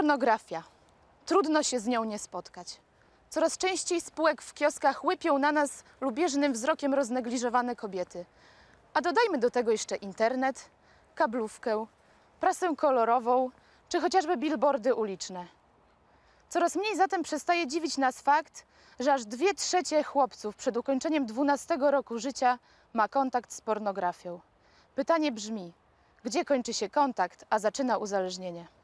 Pornografia. Trudno się z nią nie spotkać. Coraz częściej spółek w kioskach łypią na nas lubieżnym wzrokiem roznegliżowane kobiety. A dodajmy do tego jeszcze internet, kablówkę, prasę kolorową czy chociażby billboardy uliczne. Coraz mniej zatem przestaje dziwić nas fakt, że aż dwie trzecie chłopców przed ukończeniem 12 roku życia ma kontakt z pornografią. Pytanie brzmi: gdzie kończy się kontakt, a zaczyna uzależnienie?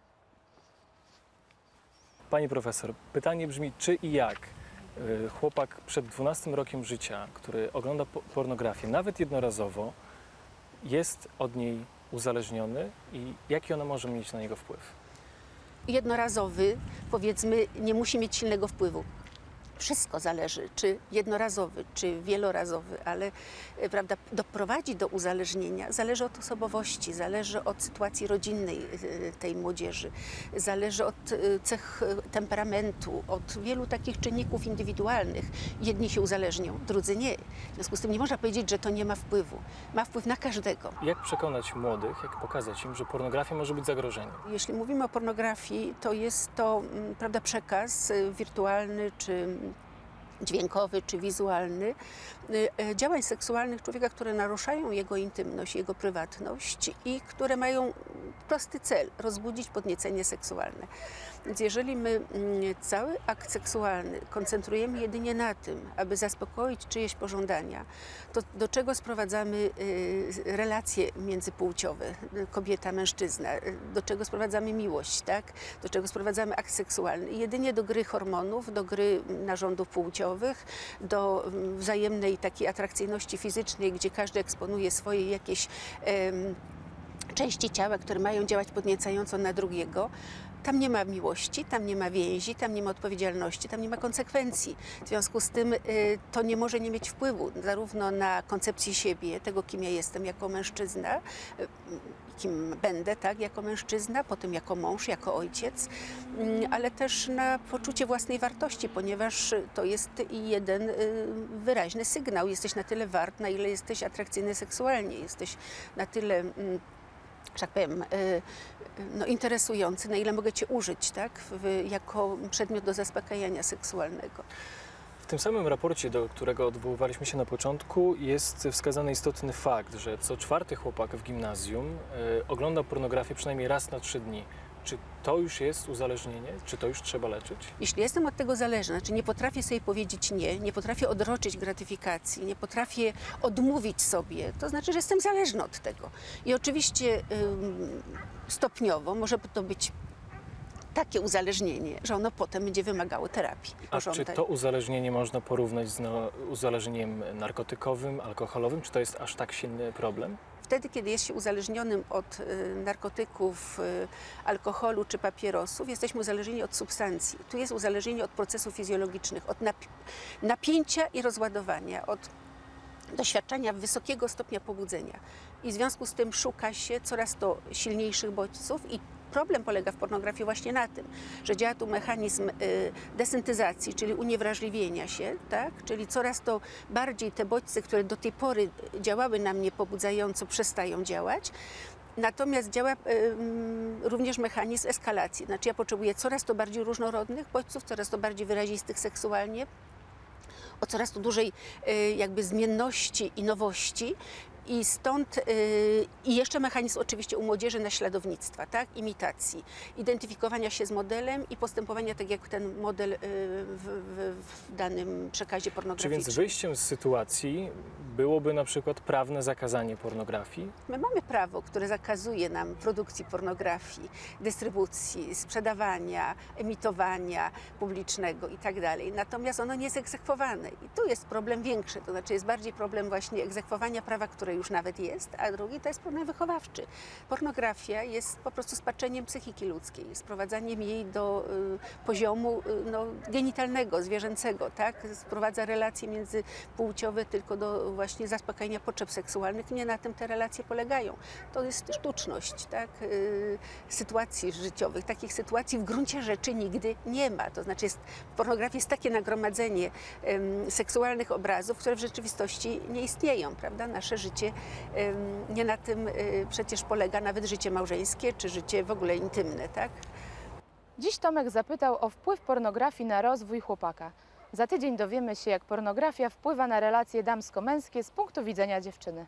Pani profesor, pytanie brzmi, czy i jak y, chłopak przed 12 rokiem życia, który ogląda po- pornografię, nawet jednorazowo, jest od niej uzależniony i jaki ona może mieć na niego wpływ? jednorazowy, powiedzmy, nie musi mieć silnego wpływu. Wszystko zależy, czy jednorazowy, czy wielorazowy, ale e, prawda, doprowadzi do uzależnienia. Zależy od osobowości, zależy od sytuacji rodzinnej e, tej młodzieży, zależy od e, cech temperamentu, od wielu takich czynników indywidualnych. Jedni się uzależnią, drudzy nie. W związku z tym nie można powiedzieć, że to nie ma wpływu. Ma wpływ na każdego. Jak przekonać młodych, jak pokazać im, że pornografia może być zagrożeniem? Jeśli mówimy o pornografii, to jest to mm, prawda, przekaz wirtualny czy mm, dźwiękowy czy wizualny y, y, działań seksualnych człowieka, które naruszają jego intymność, jego prywatność i które mają prosty cel rozbudzić podniecenie seksualne. Więc jeżeli my mm, cały akt seksualny koncentrujemy jedynie na tym, aby zaspokoić czyjeś pożądania, to do czego sprowadzamy y, relacje międzypłciowe, kobieta, mężczyzna, do czego sprowadzamy miłość, tak? do czego sprowadzamy akt seksualny. Jedynie do gry hormonów, do gry narządów płciowych, do mm, wzajemnej takiej atrakcyjności fizycznej, gdzie każdy eksponuje swoje jakieś części ciała, które mają działać podniecająco na drugiego. Tam nie ma miłości, tam nie ma więzi, tam nie ma odpowiedzialności, tam nie ma konsekwencji. W związku z tym y, to nie może nie mieć wpływu zarówno na koncepcję siebie, tego kim ja jestem jako mężczyzna, y, kim będę, tak, jako mężczyzna, potem jako mąż, jako ojciec, mm, ale też na poczucie własnej wartości, ponieważ to jest jeden y, wyraźny sygnał. Jesteś na tyle wart, na ile jesteś atrakcyjny seksualnie, jesteś na tyle mm, że tak powiem, y, no, interesujący, na ile mogę Cię użyć, tak, w, jako przedmiot do zaspokajania seksualnego. W tym samym raporcie, do którego odwoływaliśmy się na początku, jest wskazany istotny fakt, że co czwarty chłopak w gimnazjum y, ogląda pornografię przynajmniej raz na trzy dni. Czy to już jest uzależnienie? Czy to już trzeba leczyć? Jeśli jestem od tego zależna, czy nie potrafię sobie powiedzieć nie, nie potrafię odroczyć gratyfikacji, nie potrafię odmówić sobie, to znaczy, że jestem zależna od tego. I oczywiście ym, stopniowo może to być takie uzależnienie, że ono potem będzie wymagało terapii. A czy to uzależnienie można porównać z no, uzależnieniem narkotykowym, alkoholowym? Czy to jest aż tak silny problem? Wtedy, kiedy jest się uzależnionym od y, narkotyków, y, alkoholu czy papierosów, jesteśmy uzależnieni od substancji. Tu jest uzależnienie od procesów fizjologicznych, od napi- napięcia i rozładowania, od doświadczenia wysokiego stopnia pobudzenia. I w związku z tym szuka się coraz to silniejszych bodźców i problem polega w pornografii właśnie na tym, że działa tu mechanizm y, desyntezacji, czyli uniewrażliwienia się, tak? czyli coraz to bardziej te bodźce, które do tej pory działały na mnie pobudzająco, przestają działać. Natomiast działa y, mm, również mechanizm eskalacji. Znaczy ja potrzebuję coraz to bardziej różnorodnych bodźców, coraz to bardziej wyrazistych seksualnie, o coraz to dużej y, jakby zmienności i nowości. I stąd y, i jeszcze mechanizm oczywiście u młodzieży naśladownictwa, tak? imitacji, identyfikowania się z modelem i postępowania tak jak ten model y, w, w, w danym przekazie Czy pornograficznym. więc wyjściem z sytuacji byłoby na przykład prawne zakazanie pornografii? My mamy prawo, które zakazuje nam produkcji pornografii, dystrybucji, sprzedawania, emitowania publicznego i tak dalej. Natomiast ono nie jest egzekwowane. I tu jest problem większy, to znaczy jest bardziej problem właśnie egzekwowania prawa, które już nawet jest, a drugi to jest problem wychowawczy. Pornografia jest po prostu spaczeniem psychiki ludzkiej, sprowadzaniem jej do y, poziomu y, no, genitalnego, zwierzęcego, tak? Sprowadza relacje międzypłciowe tylko do właśnie zaspokajania potrzeb seksualnych. Nie na tym te relacje polegają. To jest sztuczność, tak? Y, sytuacji życiowych. Takich sytuacji w gruncie rzeczy nigdy nie ma. To znaczy jest, w pornografii jest takie nagromadzenie seksualnych obrazów, które w rzeczywistości nie istnieją, prawda? Nasze życie em, nie na tym y, przecież polega nawet życie małżeńskie, czy życie w ogóle intymne, tak? Dziś Tomek zapytał o wpływ pornografii na rozwój chłopaka. Za tydzień dowiemy się, jak pornografia wpływa na relacje damsko-męskie z punktu widzenia dziewczyny.